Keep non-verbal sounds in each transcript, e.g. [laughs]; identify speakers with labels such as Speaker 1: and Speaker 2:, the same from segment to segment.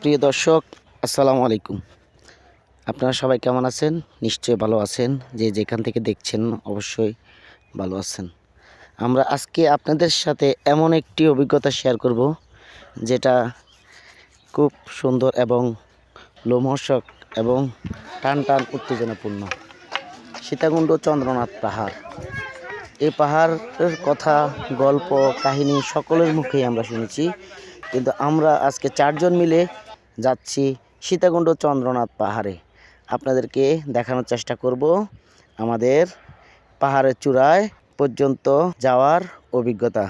Speaker 1: প্রিয় দর্শক, আসসালামু আলাইকুম। আপনারা সবাই কেমন আছেন? নিশ্চয়ই ভালো আছেন। যে যেখান থেকে দেখছেন, অবশ্যই ভালো আছেন। আমরা আজকে আপনাদের সাথে এমন একটি অভিজ্ঞতা শেয়ার করব, যেটা খুব সুন্দর এবং লোমহর্ষক এবং টান টান উত্তেজনাপূর্ণ। সীতাকুণ্ড চন্দ্রনাথ পাহাড়। এই পাহাড়ের কথা, গল্প, কাহিনী সকলের মুখেই আমরা শুনেছি। কিন্তু আমরা আজকে চারজন মিলে যাচ্ছি সীতাকুণ্ড চন্দ্রনাথ পাহাড়ে। আপনাদেরকে দেখানোর চেষ্টা করব আমাদের পাহাড়ের চূড়ায় পর্যন্ত যাওয়ার অভিজ্ঞতা।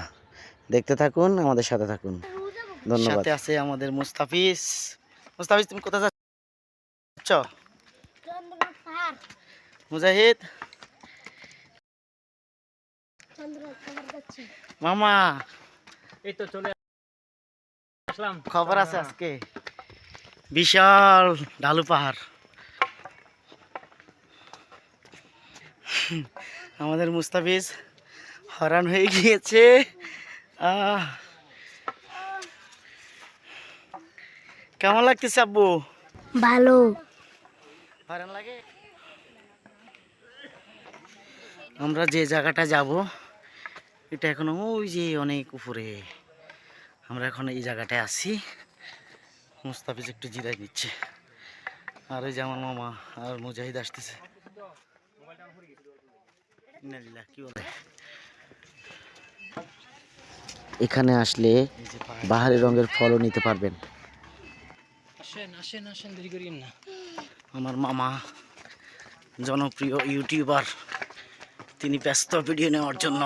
Speaker 1: দেখতে থাকুন আমাদের সাথে থাকুন। ধন্যবাদ। সাথে আছে আমাদের মুস্তাফিজ। মুস্তাফিজ তুমি কোথায় যাচ্ছ? মুজাহিদ? মামা?
Speaker 2: এই তো চলে আসলাম।
Speaker 1: খবর আছে আজকে? বিশাল ঢালু পাহাড়। আমাদের মুস্তাফিজ হরান হয়ে গিয়েছে। কেমন লাগতেছে আব্বু?
Speaker 3: ভালো।
Speaker 1: হরান লাগে? আমরা যে জায়গাটা যাব এটা এখনও ওই যে অনেক উপরে। আমরা এখন এই জায়গাটায় আছি। মুস্তাফিজ একটু জিরাই নিচ্ছে আর ওই যে আমার মামা আর মুজাহিদ আসতেছে। কি বলে এখানে আসলে বাহারি রঙের ফলও নিতে পারবেন।
Speaker 2: আসেন আসেন আসেন দেরি করিয়েন না।
Speaker 1: আমার মামা জনপ্রিয় ইউটিউবার তিনি ব্যস্ত ভিডিও নেওয়ার জন্য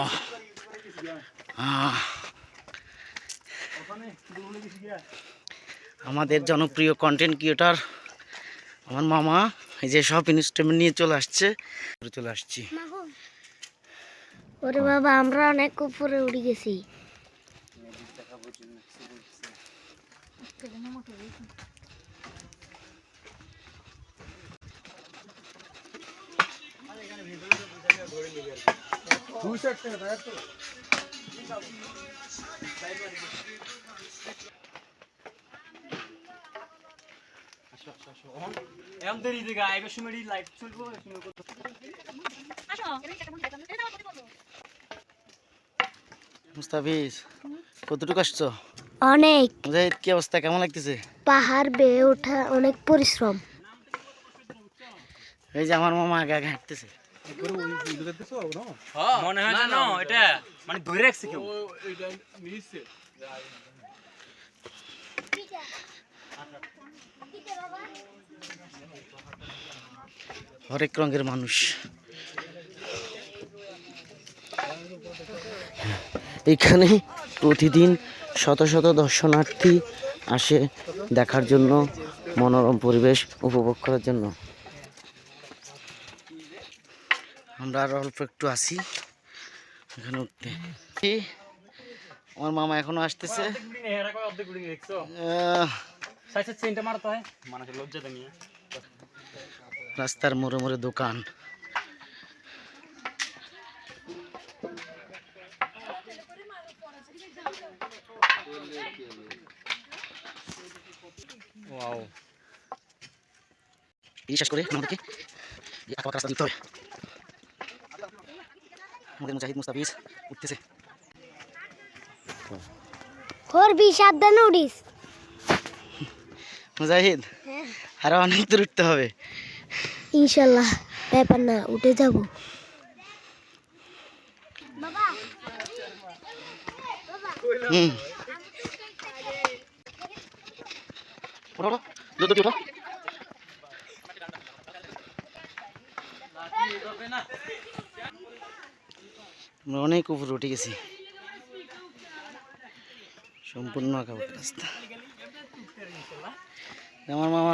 Speaker 1: আমাদের জনপ্রিয় কন্টেন্ট ক্রিয়েটার আমার মামা, এই যে সব ইনস্ট্রুমেন্ট নিয়ে চলে আসছে। চলে আসছি।
Speaker 3: ওরে বাবা, আমরা অনেক উপরে উড়ে গেছি।
Speaker 2: দেরি আইবে সময় চলবো
Speaker 1: মুস্তাফিজ কতটুকু আসছো?
Speaker 3: অনেক।
Speaker 1: কি অবস্থা? কেমন লাগতেছে?
Speaker 3: পাহাড় বেয়ে ওঠা অনেক পরিশ্রম।
Speaker 1: এই যে আমার মামা আগে আগে হাঁটতেছে।
Speaker 2: মনে হয় জানো এটা মানে ধরে রাখছে কেউ।
Speaker 1: হরেক রঙের মানুষ। এখানে প্রতিদিন শত শত দর্শনার্থী আসে দেখার জন্য মনোরম পরিবেশ উপভোগ করার জন্য। আমরা আর অল্প একটু আসি এখানে উঠতে। আমার মামা এখনও আসতেছে।
Speaker 2: চেনটা মারতে হয়। নিয়ে।
Speaker 1: রাস্তার মোড়ে মোড়ে দোকান।
Speaker 2: ওয়াও
Speaker 1: বিশ্বাস করে আমাদেরকে আঁকা রাস্তা দিতে হবে। আমাদের মুজাহিদ মুস্তাফিজ উঠতেছে।
Speaker 3: করবি সাবধানে উড়িস।
Speaker 1: মুজাহিদ আরও অনেক দূর উঠতে হবে।
Speaker 3: ইনশাল্লাহ ব্যাপার না উঠে যাব।
Speaker 1: হুম। আমরা অনেক উপরে উঠে গেছি। সম্পূর্ণ আঁকা রাস্তা। আমার মামা।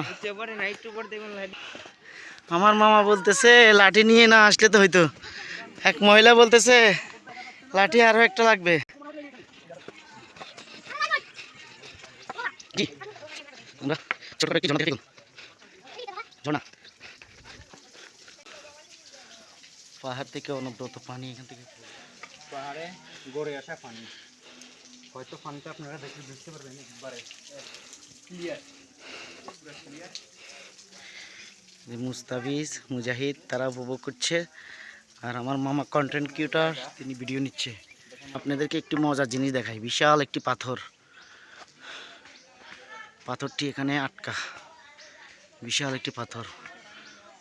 Speaker 1: আমার মামা বলতেছে লাঠি নিয়ে না আসলে তো হয়তো এক মহিলা বলতেছে লাঠি আরও একটা লাগবে। কি? আমরা ছোট করে কি ঝর্ণা দেখে ঝর্ণা পাহাড় থেকে অনব্রত পানি এখান থেকে।
Speaker 2: পাহাড়ে গড়ে আসা পানি। হয়তো পানিটা আপনারা দেখে বুঝতে পারবেন একবারে। ক্লিয়ার
Speaker 1: মুস্তাফিজ, মুজাহিদ, তারা উপভোগ করছে। আর আমার মামা কন্টেন্ট ক্রিয়েটার তিনি ভিডিও নিচ্ছে। আপনাদেরকে একটি মজার জিনিস দেখাই। বিশাল একটি পাথর। পাথরটি এখানে আটকা। বিশাল একটি পাথর।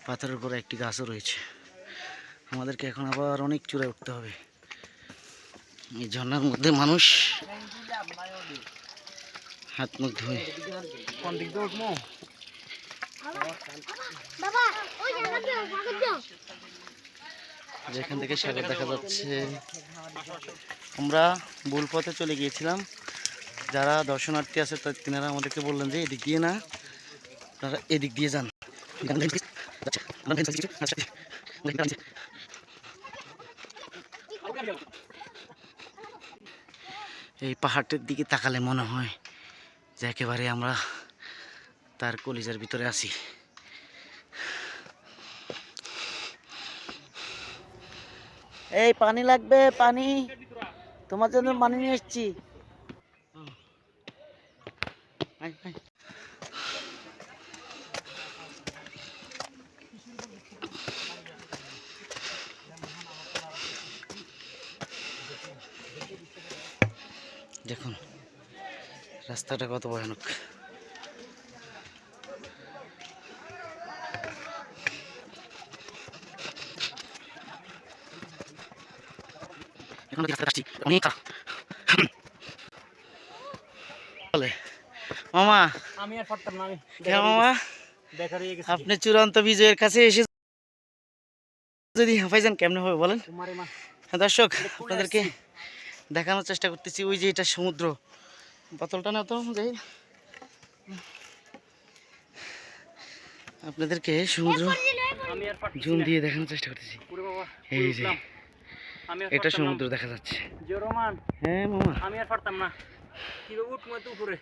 Speaker 1: পাথরের উপরে একটি গাছও রয়েছে। আমাদেরকে এখন আবার অনেক চূড়ায় উঠতে হবে। এই ঝর্নার মধ্যে মানুষ হাত মুখ ধুয়ে।
Speaker 2: কোন দিক দিয়ে উঠবো?
Speaker 3: দাও
Speaker 1: যেখান থেকে সাগর দেখা যাচ্ছে। আমরা ভুল পথে চলে গিয়েছিলাম। যারা দর্শনার্থী আছে তা তিনারা আমাদেরকে বললেন যে এদিক দিয়ে না আপনারা এদিক দিয়ে যান। এই পাহাড়টির দিকে তাকালে মনে হয় যে একেবারে আমরা তার কলিজার ভিতরে আছি। এই পানি লাগবে পানি। তোমার জন্য পানি নিয়ে এসছি। দেখুন রাস্তাটা কত ভয়ানক। এখন রাস্তা আসছি? অনেক বলে মামা
Speaker 2: আমি আর পারতাম না আমি
Speaker 1: মামা?
Speaker 2: বেকার গেছি।
Speaker 1: আপনি চূড়ান্ত বিজয়ের কাছে এসে যদি হাঁপাই যান কেমনে হবে বলেন? দর্শক আপনাদেরকে দেখানোর চেষ্টা করতেছি ওই যে এটা সমুদ্র। বোতলটা না তো যাই আপনাদেরকে সমুদ্র
Speaker 2: আমি আর পারতাম
Speaker 1: জুম দিয়ে দেখানোর চেষ্টা করতেছি। এই যে এটা সমুদ্র দেখা যাচ্ছে। হ্যাঁ মামা।
Speaker 2: আমি আর পারতাম না।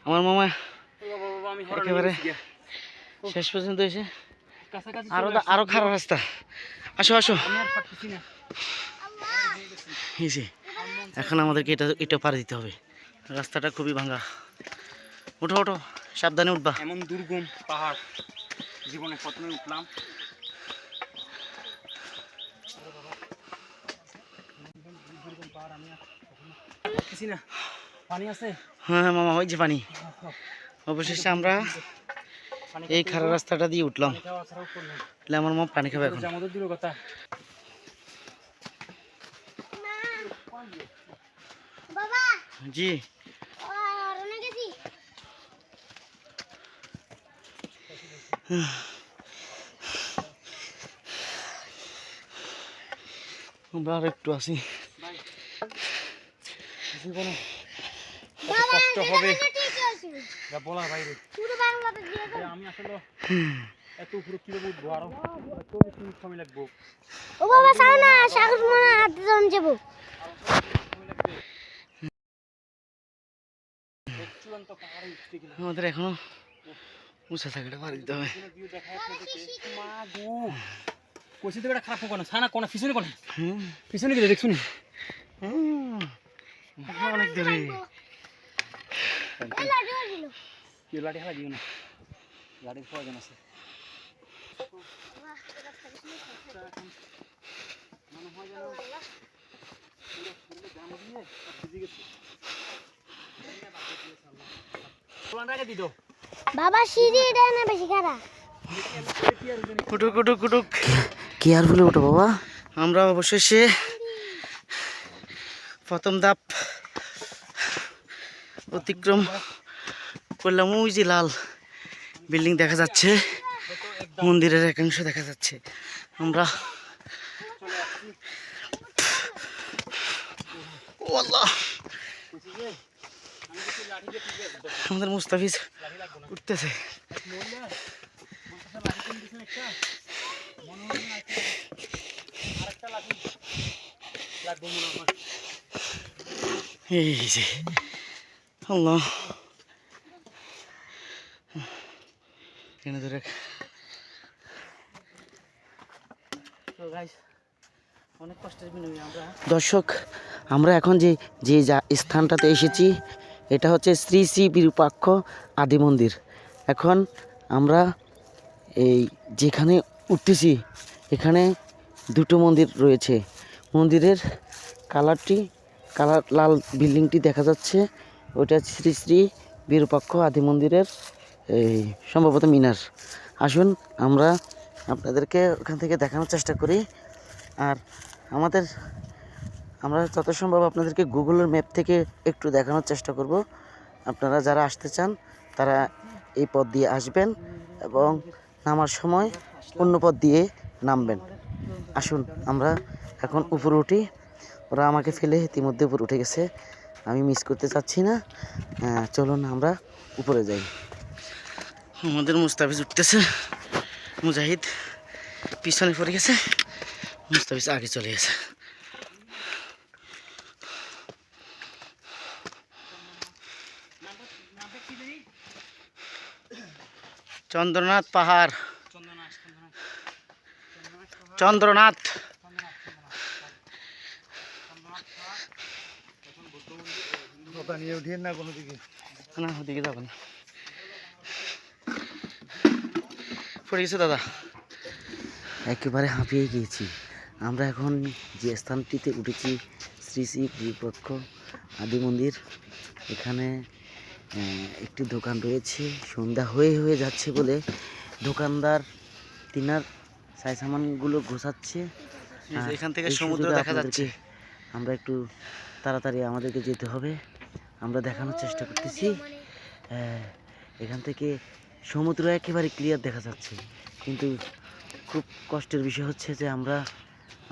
Speaker 1: আমার মামা
Speaker 2: ও বাবা বাবা আমি হরান
Speaker 1: একেবারে। শেষ পর্যন্ত এসে
Speaker 2: কাছাকাছি আরও
Speaker 1: আরও খারাপ রাস্তা। আসো আসো।
Speaker 2: আমি আর পারতেছি না।
Speaker 1: এই যে এখন আমাদেরকে এটা এটা পারে দিতে হবে। রাস্তাটা খুবই ভাঙা। ওঠো ওঠো সাবধানে উঠবা।
Speaker 2: এমন দুর্গম পাহাড় জীবনে প্রথমে উঠলাম।
Speaker 1: হ্যাঁ মামা ওই যে পানি। অবশেষে আমরা এই খারাপ রাস্তাটা দিয়ে উঠলাম।
Speaker 2: খাওয়া
Speaker 1: তাহলে আমার মা পানি খাবে এখন।
Speaker 2: কথা
Speaker 1: জি
Speaker 3: রনে গেছি
Speaker 1: আমরা আর একটু আছি
Speaker 2: জীবনে কষ্ট হবে।
Speaker 3: ঠিক আছে।
Speaker 2: যা বলার বাইরে
Speaker 3: পুরো বাংলাদেশ দিয়ে
Speaker 2: যে আমি আসলে এত উপরে কীভাবে উঠবো? আরও চল্লিশ মিনিট সময় লাগবো।
Speaker 3: ও বাবা চাও না সাগর মনে হাতে জন যাব।
Speaker 2: চূড়ান্ত পাহাড়ে উঠতে গেলে
Speaker 1: আমাদের এখনও উঁচা থাকাটা পারি দিতে হবে
Speaker 2: মা গো কষি থেকে খারাপ হোক না ছানা কোনা পিছনে কোনা পিছনে গেলে দেখছুন
Speaker 1: অনেক দূরে
Speaker 2: কেউ লাঠি খেলা দিও না লাঠির প্রয়োজন আছে
Speaker 3: বাবা সিঁড়ি দেয় না বেশি খারা
Speaker 1: কুটুক কুটুক কুটুক। কেয়ারফুলি ওঠো বাবা? আমরা অবশেষে প্রথম ধাপ অতিক্রম করলাম। ওই যে লাল বিল্ডিং দেখা যাচ্ছে মন্দিরের একাংশ দেখা যাচ্ছে। আমরা ও আল্লাহ! আমাদের মুস্তাফিজ উঠতেছে। এই যে আল্লাহ। ধরে দর্শক আমরা এখন যে যে যা স্থানটাতে এসেছি এটা হচ্ছে শ্রী শ্রী বিরূপাক্ষ আদি মন্দির। এখন আমরা এই যেখানে উঠতেছি, এখানে দুটো মন্দির রয়েছে। মন্দিরের কালারটি, কালার লাল বিল্ডিংটি দেখা যাচ্ছে। ওটা শ্রী শ্রী বিরূপাক্ষ আদি মন্দিরের এই সম্ভবত মিনার। আসুন আমরা আপনাদেরকে ওখান থেকে দেখানোর চেষ্টা করি। আর আমাদের আমরা যত সম্ভব আপনাদেরকে গুগলের ম্যাপ থেকে একটু দেখানোর চেষ্টা করব। আপনারা যারা আসতে চান, তারা এই পথ দিয়ে আসবেন এবং নামার সময় অন্য পথ দিয়ে নামবেন। আসুন, আমরা এখন উপরে উঠি। ওরা আমাকে ফেলে ইতিমধ্যে উপরে উঠে গেছে। আমি মিস করতে চাচ্ছি না। চলুন, আমরা উপরে যাই। আমাদের মুস্তাফিজ উঠতেছে। মুজাহিদ পিছনে পড়ে গেছে। মুস্তাফিজ আগে চলে গেছে। চন্দ্রনাথ পাহাড়। চন্দ্রনাথ।
Speaker 2: না
Speaker 1: না। পড়ে গেছে দাদা। একেবারে হাঁপিয়ে গিয়েছি। আমরা এখন যে স্থানটিতে উঠেছি, শ্রী শ্রী বিপক্ষ আদি মন্দির এখানে একটি দোকান রয়েছে। সন্ধ্যা হয়ে হয়ে যাচ্ছে বলে দোকানদার তিনার সাই সামানগুলো গোছাচ্ছে আর
Speaker 2: এখান থেকে সমুদ্র দেখা যাচ্ছে।
Speaker 1: আমরা একটু তাড়াতাড়ি আমাদেরকে যেতে হবে। আমরা দেখানোর চেষ্টা করতেছি। এখান থেকে সমুদ্র একেবারে ক্লিয়ার দেখা যাচ্ছে। কিন্তু খুব কষ্টের বিষয় হচ্ছে যে আমরা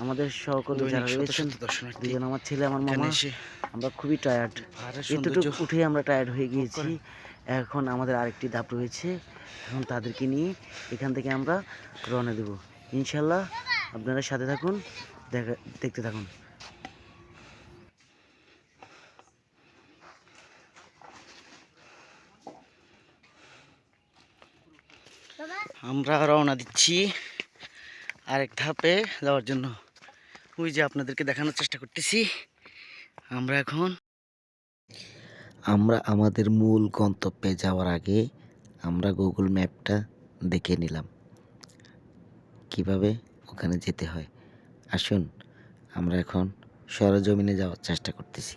Speaker 1: আমাদের সহকর্মী যারা রয়েছেন দুজন আমার ছেলে আমার মামা আমরা খুবই টায়ার্ড এতটুকু উঠে আমরা টায়ার্ড হয়ে গিয়েছি। এখন আমাদের আরেকটি ধাপ রয়েছে। এখন তাদেরকে নিয়ে এখান থেকে আমরা রওনা দেব। ইনশাল্লাহ আপনারা সাথে থাকুন দেখা দেখতে থাকুন। আমরা রওনা দিচ্ছি। আরেক ধাপে যাওয়ার জন্য ওই যে আপনাদেরকে দেখানোর চেষ্টা করতেছি। আমরা এখন আমরা আমাদের মূল গন্তব্যে যাওয়ার আগে আমরা গুগল ম্যাপটা দেখে নিলাম। কীভাবে ওখানে যেতে হয়? আসুন আমরা এখন সরজমিনে যাওয়ার চেষ্টা করতেছি।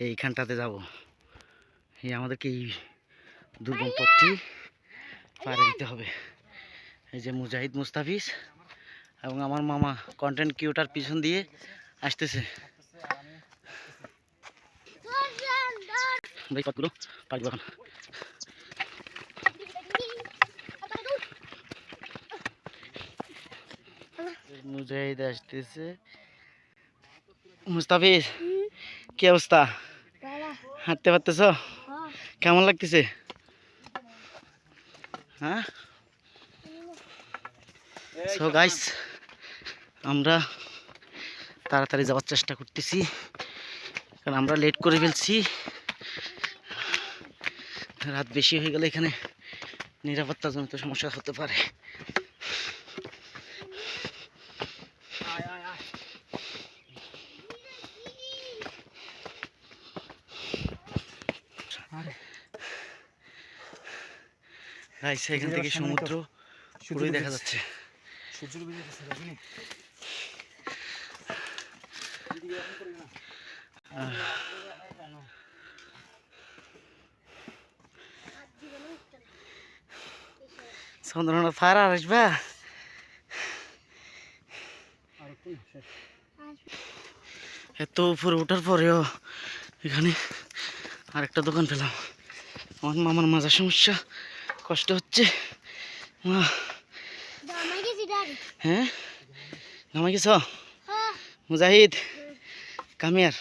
Speaker 1: এইখানটাতে যাব। এই আমাদেরকে এই দুর্গম পথটি পাড়ি দিতে হবে। এই যে মুজাহিদ মুস্তাফিজ এবং আমার মামা কন্টেন্ট কিউটার পিছন দিয়ে আসতেছে। ভাই কতগুলো? পারব এখন? মুজাহিদ আসতেছে। মুস্তাফিজ কি অবস্থা? হাঁটতে পারতেছ?
Speaker 3: হ্যাঁ।
Speaker 1: কেমন লাগতেছে? হ্যাঁ? সো গাইস আমরা তাড়াতাড়ি যাওয়ার চেষ্টা করতেছি। কারণ আমরা লেট করে ফেলছি। রাত বেশি হয়ে গেলে এখানে নিরাপত্তাজনিত সমস্যা হতে পারে। গাইস এখান থেকে সমুদ্র পুরোই দেখা যাচ্ছে।
Speaker 2: যেতেছে বুঝলি
Speaker 1: চন্দ্রনাথ ফার আর আসবা এত উপরে ওঠার পরেও এখানে আরেকটা দোকান পেলাম। আমার মামার মাজার সমস্যা কষ্ট হচ্ছে। মা। হ্যাঁ? নামা গেছ
Speaker 3: হ্যাঁ।
Speaker 1: মুজাহিদ কামিয়ার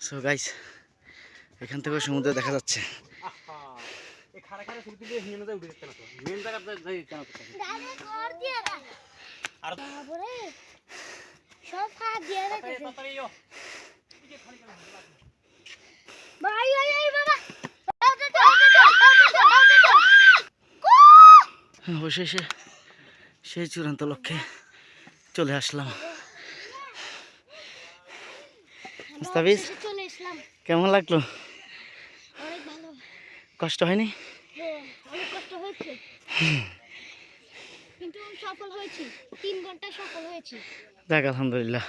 Speaker 1: সো গাইস এখান থেকে সমুদ্র দেখা যাচ্ছে।
Speaker 3: বাবা
Speaker 1: অবশেষে সেই চূড়ান্ত লক্ষ্যে চলে আসলাম। মুস্তাফিজ কেমন লাগল? কষ্ট হয়নি?
Speaker 3: হ্যাঁ হয়েছি।
Speaker 1: যাক আলহামদুলিল্লাহ।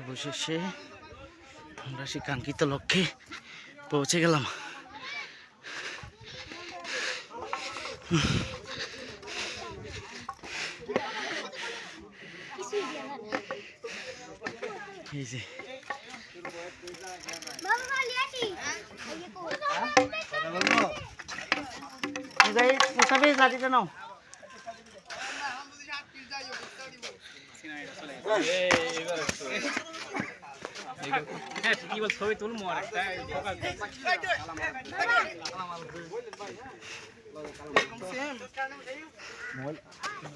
Speaker 1: অবশেষে আমরা সেই কাঙ্ক্ষিত লক্ষ্যে পৌঁছে গেলাম
Speaker 3: কিছুই দিয়ে না
Speaker 1: এই যে
Speaker 3: মালিয়াটি
Speaker 1: মুসাফির লাঠিটা নাও
Speaker 2: হ্যাঁ ছবি তুলবো আর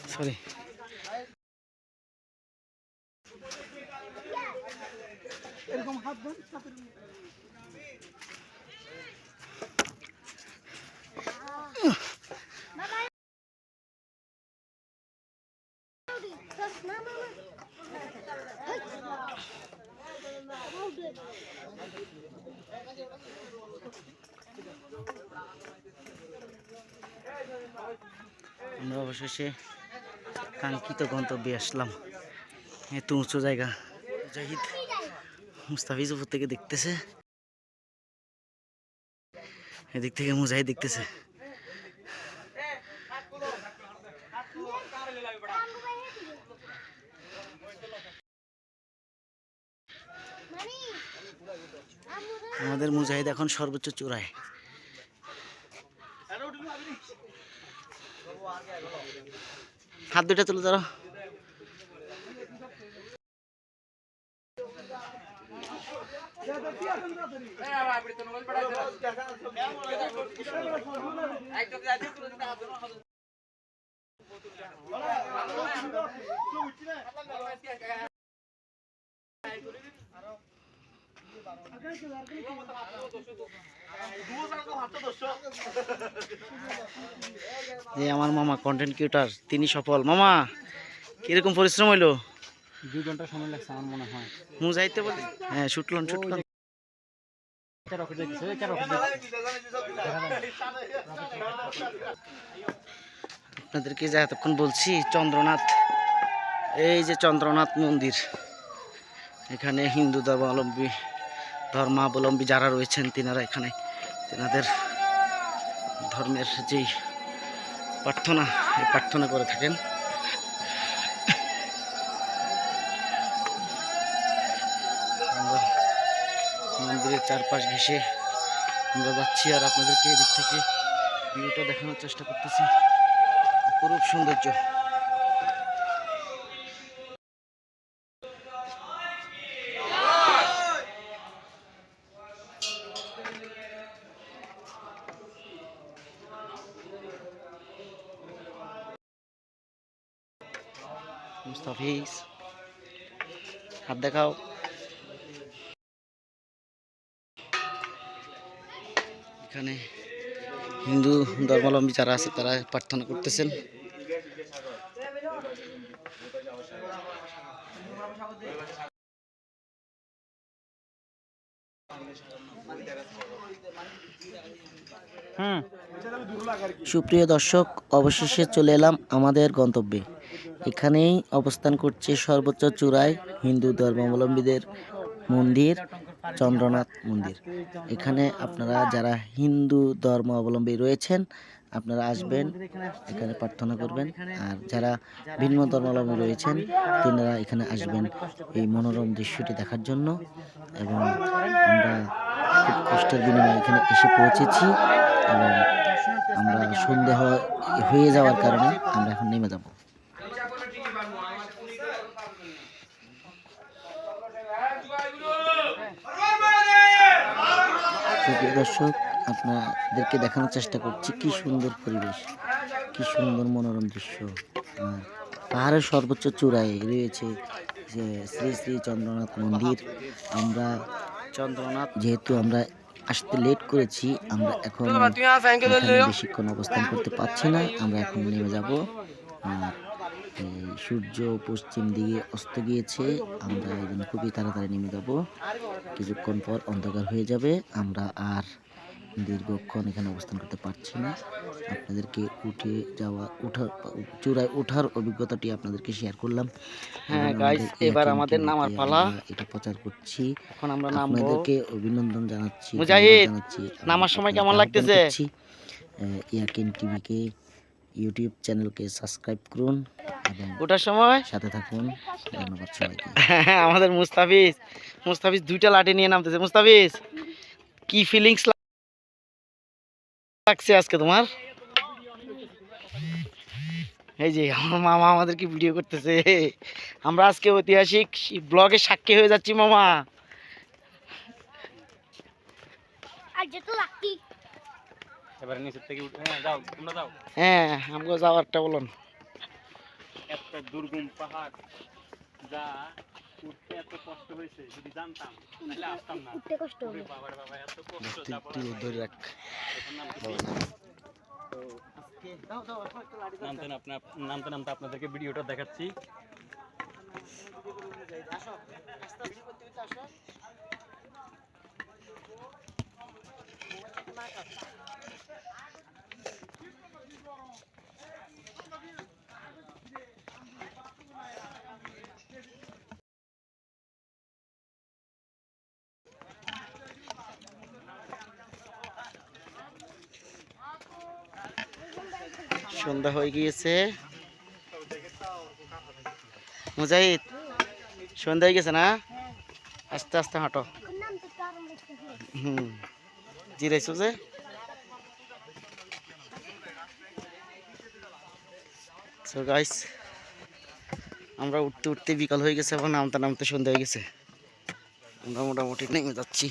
Speaker 1: সরি
Speaker 3: না
Speaker 1: অবশেষে কাঙ্ক্ষিত গন্তব্যে আসলাম। এত উঁচু জায়গা জাহিদ মুস্তাফিজ উপর থেকে দেখতেছে। এদিক থেকে মুজাহিদ দেখতেছে। আমাদের মুজাহিদ এখন সর্বোচ্চ চূড়ায়। হাত দুটা তুলে ধরো। আমার মামা কন্টেন্ট ক্রিয়েটার তিনি সফল। মামা কীরকম পরিশ্রম হইল?
Speaker 2: দুই ঘণ্টা সময় লাগছে আমার মনে হয়।
Speaker 1: মুজাহিদতে বলে। হ্যাঁ শুটলন শুটলন আপনাদেরকে যা এতক্ষণ বলছি চন্দ্রনাথ এই যে চন্দ্রনাথ মন্দির এখানে হিন্দু ধর্মাবলম্বী ধর্মাবলম্বী যারা রয়েছেন তিনারা এখানে, তেনাদের ধর্মের যেই প্রার্থনা, এই প্রার্থনা করে থাকেন। মন্দিরের চারপাশ ঘেঁষে আমরা যাচ্ছি আর আপনাদেরকে এদিক থেকে ভিউটা দেখানোর চেষ্টা করতেছি। অপরূপ সৌন্দর্য। হাত দেখাও। এখানে হিন্দু ধর্মাবলম্বী যারা আছে তারা প্রার্থনা করতেছেন। সুপ্রিয় দর্শক অবশেষে চলে এলাম আমাদের গন্তব্যে। এখানেই অবস্থান করছে সর্বোচ্চ চূড়ায় হিন্দু ধর্মাবলম্বীদের মন্দির, চন্দ্রনাথ মন্দির। এখানে আপনারা যারা হিন্দু ধর্মাবলম্বী রয়েছেন, আপনারা আসবেন, এখানে প্রার্থনা করবেন। আর যারা ভিন্ন ধর্মাবলম্বী রয়েছেন, তিনারা এখানে আসবেন এই মনোরম দৃশ্যটি দেখার জন্য। এবং আমরা খুব কষ্টের বিনিময়ে এখানে এসে পৌঁছেছি এবং আমরা সন্ধে হওয়া- হয়ে যাওয়ার কারণে আমরা এখন নেমে যাব। সুপ্রিয় দর্শক আপনাদেরকে দেখানোর চেষ্টা করছি কি সুন্দর পরিবেশ কি সুন্দর মনোরম দৃশ্য। পাহাড়ের সর্বোচ্চ চূড়ায় রয়েছে যে শ্রী শ্রী চন্দ্রনাথ মন্দির। আমরা চন্দ্রনাথ। যেহেতু আমরা আসতে লেট করেছি আমরা এখন বেশিক্ষণ অবস্থান করতে পারছি না আমরা এখন নেমে যাব। আর
Speaker 4: সূর্য পশ্চিম দিকে অস্ত গিয়েছে। আমরা এখন খুবই তাড়াতাড়ি নেমে যাব। কিছুক্ষণ পর অন্ধকার হয়ে যাবে। আমরা আর দীর্ঘক্ষণ এখানে অবস্থান করতে পারছি না। আপনাদেরকে উঠে যাওয়া উঠার চূড়ায় ওঠার অভিজ্ঞতাটি আপনাদেরকে শেয়ার করলাম।
Speaker 1: হ্যাঁ,
Speaker 4: আমাদের
Speaker 1: এবার আমাদের নামার পালা।
Speaker 4: এটা প্রচার করছি।
Speaker 1: এখন আমরা নামবো।
Speaker 4: আপনাদেরকে অভিনন্দন জানাচ্ছি
Speaker 1: মুজাহিদ, নামার সময় কেমন লাগতেছে?
Speaker 4: ইয়াকিন টিভিকে ইউটিউব চ্যানেলকে সাবস্ক্রাইব করুন এবং
Speaker 1: ওঠার সময়?
Speaker 4: সাথে থাকুন। ধন্যবাদ সবাইকে। [laughs]
Speaker 1: আমাদের মুস্তাফিজ মুস্তাফিজ দুইটা লাঠি নিয়ে নামতেছে। মুস্তাফিজ কি ফিলিংস লাগছে আজকে তোমার? এই যে আমার মামা আমাদেরকে ভিডিও করতেছে। আমরা আজকে ঐতিহাসিক ব্লগে সাক্ষী হয়ে যাচ্ছি মামা।
Speaker 3: আর যেত লাকি
Speaker 2: এবারে নিচের থেকে উঠে হ্যাঁ যাও তোমরা যাও।
Speaker 1: হ্যাঁ আমাকে যাওয়ারটা বলুন।
Speaker 2: এত দুর্গম পাহাড় যা উঠতে এত কষ্ট হয়েছে যদি জানতাম তাহলে আসতাম না।
Speaker 3: উঠতে কষ্ট হবে।
Speaker 2: বাবা বাবা এত কষ্ট যা
Speaker 4: তুই ধরে রাখ।
Speaker 2: নামতে নামতে নামতে নামতে আপনাদেরকে ভিডিওটা দেখাচ্ছি।
Speaker 1: সন্ধ্যা হয়ে গিয়েছে। মুজাহিদ সন্ধ্যা হয়ে গেছে না? আস্তে আস্তে হাঁটো। হুম। জিরাইছো যে গাইস আমরা উঠতে উঠতে বিকাল হয়ে গেছে এবং নামতে নামতে সন্ধ্যা হয়ে গেছে। আমরা মোটামুটি নেমে যাচ্ছি।